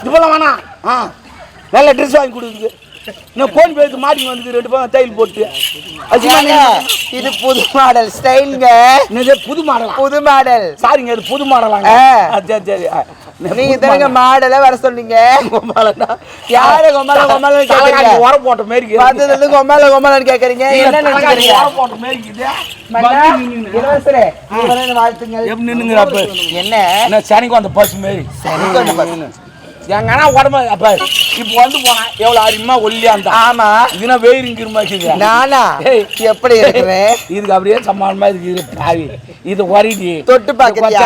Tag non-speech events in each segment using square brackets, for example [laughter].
இது போல வேணாம். ஆ. நல்ல ட்ரெஸ் வாங்கி கொடுக்குது இன்னும் கோன் பேருக்கு மாடி வந்து ரெண்டு பேரும் தையல் போட்டு. இது புது மாடல் ஸ்டைலுங்க என்னது புது மாடலா புது மாடல் சாரிங்க அது புது மாடலாங்க சரி சரி. நீங்க தானங்க மாடல வர சொன்னீங்க. கோமாளனா? யாரு கோமாள கோமாளன்னு கேக்குறீங்க? உரம் போட்ட மாதிரி. பார்த்ததுல இருந்து கொம்மால கொம்மாலன்னு கேக்குறீங்க? என்ன நினைக்கிறீங்க? போட்ட மாதிரி வந்து நின்னுங்க. இளவரசரே, இவரே எப்படி நின்னுங்கிற அப்ப? என்ன? என்ன சனிக்கு வந்த பசு மாரி. சனிக்கு வந்த பசு. எங்கன்னா உடம்பு அப்ப இப்ப வந்து போனா எவ்வளவு அருமையா ஒல்லியா இருந்தா. ஆமா. இதுனா வெயிரிங்கிற இருக்குது நானா. எப்படி இருக்கிறேன் இதுக்கு அப்படியே சமாளமா இருக்குது பாவி. இது ஒரிடி. தொட்டு பாக்குறியா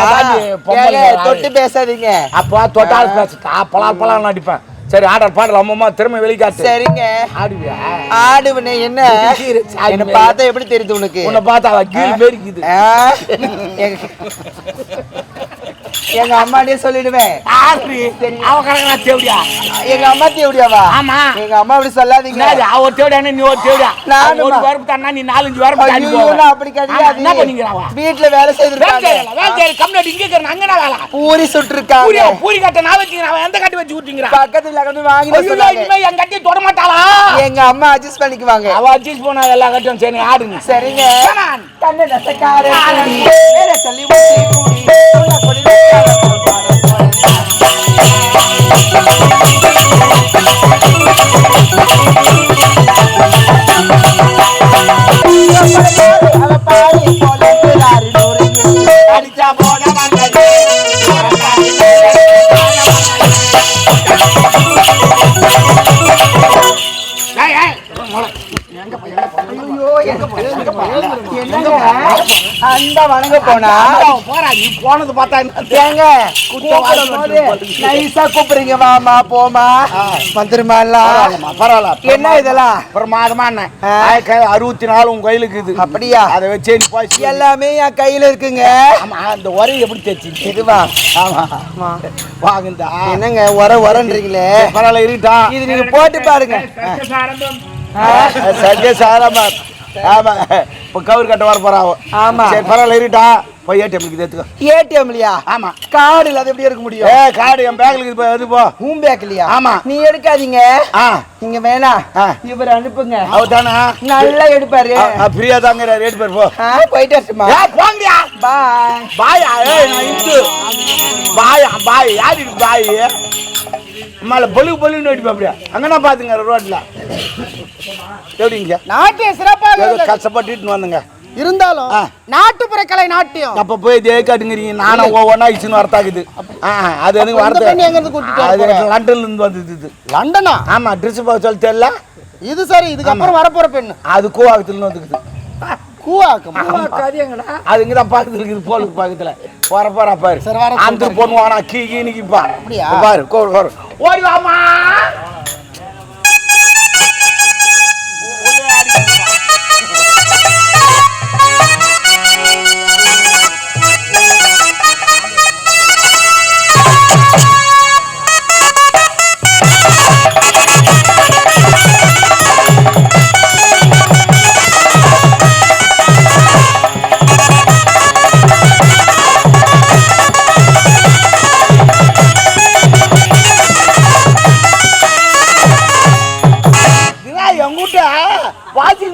ஏங்க, தொட்டு பேசாதீங்க. அப்பா தொட்டால் பேசுட்டா பலால் பலால் நடிப்பேன் சரி ஆர்டர் பாடல அம்மா திறமை வெளிக்காட்டு. சரிங்க. ஆடுவியா? ஆடுவனே என்ன? என்ன பார்த்தா எப்படி தெரியுது உனக்கு? உன்னை பார்த்தா கீழ் மேரிக்குது? [laughs] எங்க- அம்மாடியே சொல்லிடுவேன். எங்க அம்மா தேவடியாவா? ஆமா. எங்க அம்மா அப்படி சொல்லாதீங்க. அவ ஒரு தேவடியா நீ ஒரு தேவடியா? நானுமா? ஒரு வரப்பு தானா நீ நாலஞ்சு வரப்பு தாண்டி போவ. நான் அப்படி கிடையாது. என்ன வேலை செய்திருக்காங்க. வேலை கம்யூனிட்டி இங்கே இருக்கிற அங்கனா வேலை? பூரி சுட்டிருக்காங்க. பூரி பூரி கட்ட நான் வச்சுக்கிறேன். அவன் எந்த கட்டி வச்சு ஊட்டிங்கிறான் பக்கத்துல கொண்டு வாங்கி சொன்னாங்க. இனிமே என் கட்டி தொட மாட்டாளா? எங்க அம்மா அட்ஜஸ்ட் பண்ணிக்குவாங்க. அவ அட்ஜஸ்ட் போனா எல்லா கட்டும் சரி ஆடுங்க. சரிங்க. கண்ணு நசக்கார சொல்லி ஊத்தி கூடி, உள்ள கொடி நசக்கார அந்த வணங்க போனா போறா, நீ போனது பார்த்தா ஏங்க நைஸா கூப்பிடுறீங்க வாமா போமா. பரவாயில்லம்மா, பரவாயில்ல. என்ன இதெல்லாம்? பிரமாதமா என்ன? அறுபத்தி நாலு உன் கையில இருக்குது அப்படியா? அதை வச்சே நீ பாசி எல்லாமே என் கையில இருக்குங்க. ஆமா அந்த உரை எப்படி தைச்சு இதுவா ஆமா. வாங்குந்தா என்னங்க உர உரன்றீங்களே? பரவாயில்ல இருக்கட்டா இது நீங்க போட்டு பாருங்க. சத்ய சாரமா ஆமா. இப்போ கவுர் கட்ட வர போறாவோ ஆமா. சரி பரவாயில்ல இருக்கட்டா போய் ஏடிஎம் இருக்குது எடுத்துக்கோ. ஏடிஎம்லயா ஆமா. கார்டு இல்லாத எப்படி எடுக்க முடியும்? ஏ கார்டு என் பேக்ல இருக்குது போய் எது போ. ஹூம் பேக்லயா ஆமா. நீ எடுக்காதீங்க. ஆ. நீங்க வேணா. இவர் அனுப்புங்க. அவர் தானா நல்லா எடுப்பாரு. ஃப்ரீயா தாங்க ரேட் பேர் போ. போயிட்டு வரட்டுமா? போங்கயா பாய். பாயா ஏய் நான் இந்து பாயா பாய். யார் பாய்? மேல பொலு பொலுன்னு அடிப்பா அப்படியா? அங்கனா பாத்துங்க ரோட்ல. எப்படிங்க? நாட்டியம் சிறப்பாக ஏதோ கஷ்டப்பட்டுட்டு வந்தங்க. இருந்தாலும். நாட்டுப்புற கலை நாட்டியம். அப்ப போய் இதே காட்டுங்கிறீங்க. நானும் ஒவ்வொன்றா இச்சுன்னு வரத்தாக்குது. அது எனக்கு அப்ப இந்த பெண்ணு எங்க வரது இருந்து கூட்டிட்டு அது லண்டன்ல இருந்து வந்தது இது? லண்டனா? ஆமா ட்ரெஸ் சொல்ல தெரியல. இது சரி இதுக்கப்புறம் வரப்போற பெண்ணு. அது கூவாகத்துல வந்துக்குது. கூவாக்கம். அது இங்க தான் பக்கத்துல இருக்குது போலுக்கு பக்கத்துல. வர போறா பாரு. அந்த பொண்ணு வானா கீ கீ நிக்கிப்பா? பாரு கோரு கோரு. ஓடி வாமா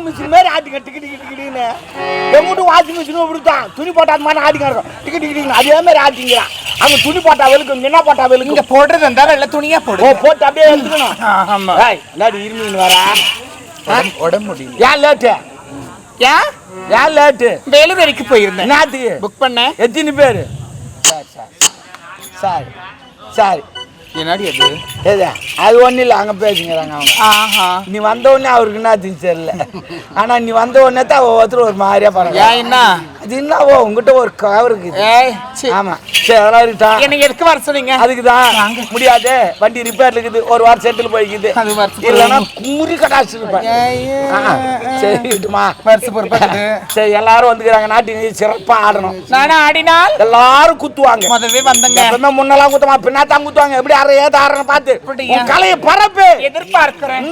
மிஷின் மாதிரி ஆட்டிங்க டிக்கி டிக்கி டிக்கின்னு எங்கூட்ட வாஷிங் மிஷின் இப்படித்தான். துணி போட்டா அது மாதிரி ஆட்டிங்க இருக்கும் டிக்கி டிக்கி அதே மாதிரி ஆட்டிங்கிறான் அங்க துணி போட்டா வெளுக்கும் என்ன போட்டா வெளுக்கும்? இங்க போடுறது அந்த வெள்ள துணியா ஓ போட்டு அப்படியே எடுத்துக்கணும். ஆமா. ஏய் இல்லாடி இருமின்னு வர உடம்பு முடியும் ஏன் லேட்டு? ஏன் ஏன் லேட்டு? வேலுவரைக்கு போயிருந்தேன். என்னத்துக்கு புக் பண்ணேன். எத்தனை பேர்? Sir sir. Sir sir. என்னடி அது? எது அது ஒன்றும் இல்லை அங்கே பேசுங்கிறாங்க அவங்க. ஆஹா. நீ வந்த உடனே அவருக்கு என்ன தெரியல. ஆனா நீ வந்த உடனே தான் ஒவ்வொருத்தரும் ஒரு மாதிரியா பாருங்க ஏன் என்ன? அது என்னவோ உங்ககிட்ட ஒரு கவர் இருக்குது. ஆமா. சரி அதெல்லாம் இருக்கா என்னை எதுக்கு வர சொன்னீங்க? அதுக்கு தான் முடியாது வண்டி ரிப்பேர்ல இருக்குது. ஒரு வாரம் செட்டில் போய்க்குது. இல்லைன்னா குமுறி கடாச்சு இருப்பேன். வருஷ பொறுப்பாக்குது சரி எல்லாரும் வந்துக்கிறாங்க. நாட்டு சிறப்பா ஆடணும். நானும் ஆடினால்? எல்லாரும் குத்துவாங்க. முதவே வந்தங்க. எப்பவுமே முன்னெல்லாம் குத்துமா பின்னாத்தான் குத்துவாங்க. எப்படி ஆடுற ஏது ஆடுறன்னு பார்த்து. கலையை பரப்பு. எதிர்பார்க்கிறேன்.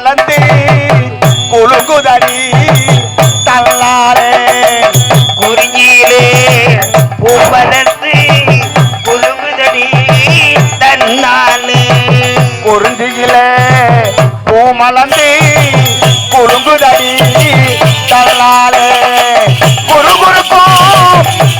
பூ மலர்ந்து தள்ளாரே. குறிஞ்சியிலே பூவலர்ந்து குலுங்குதடி தன்னாலே. குறிஞ்சியில பூமலந்து குலுங்குதடி தள்ளாரே. குறு குறுக்கும்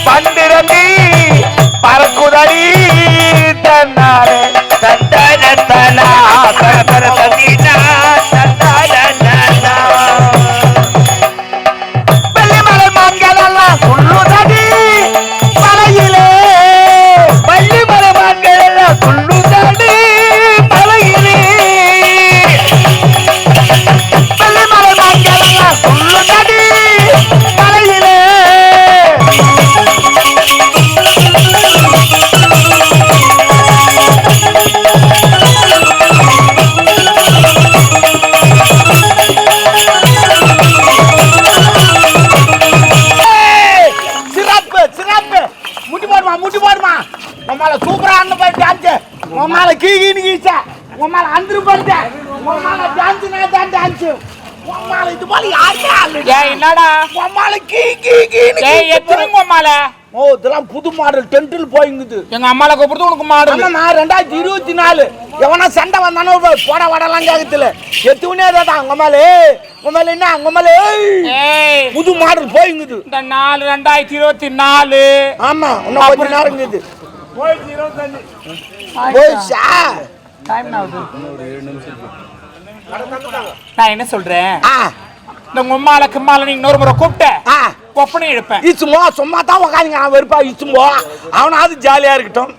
உமால அந்திரு பண்ணிட்ட உமால டான்ஸ் நான் தான் டான்ஸ் உமால இது போல யாருமே ஆளு ஏய் என்னடா? உமால கீ கீ கீனு ஏய் எத்தனைங்க அம்மால ஓ இதெல்லாம் புது மாடல் டென்ட்டில் போயிங்குது. எங்க அம்மால கூப்பிடுறது உனக்கு மாடு ஆமாம்மா ரெண்டாயிரத்தி இருபத்தி நாலு. எவனா சண்டை வந்தானோ போட வடலாம் கேட்கல எத்துவனே தான் உங்க மேலே உங்க மேல என்ன உங்க மேலே புது மாடல் போயிங்குது. இந்த நாலு ரெண்டாயிரத்தி இருபத்தி நாலு. ஆமா இன்னும் கொஞ்ச நேரம் இருக்குது. போயிடுச்சா? டைம் ஆகுது நான் என்ன சொல்றேன்? ஆ. இந்த உம்மால கிம்மால நீ இன்னொரு முறை கூப்பிட்ட. ஆ. ஒப்பனை எடுப்பேன். இச்சுமோ சும்மா தான் உக்காந்துங்க. அவன் வெறுப்பா இச்சும்போ அவனாவது ஜாலியா இருக்கட்டும்?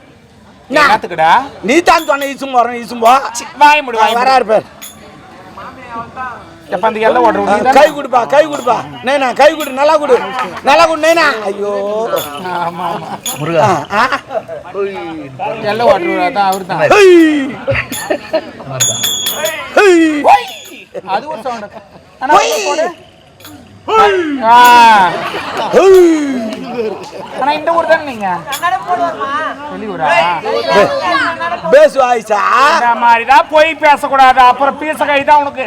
என்னத்துக்குடா? நீ தான் சொன்ன இச்சும் வரணும் இச்சும்போ வாய் முடி வாய் முடி. வராரு பேர். எப்ப அந்த எல்லாம் ஓடுற கை கொடுப்பா கை கொடுப்பா. நைனா கை கொடு நல்லா கொடு. நல்லா கொடு நைனா. ஐயோ. ஆமா ஆமா. ஆ, ஆனா ஹொய். போடு. ஆ, ஹெய். ஆனா இந்த ஊர் தானே நீங்க? வெளியூரா? பேசு ஆயிஷா இந்த மாதிரி தான் போய் பேசக்கூடாது. அப்புறம் பீச கை தான் உனக்கு.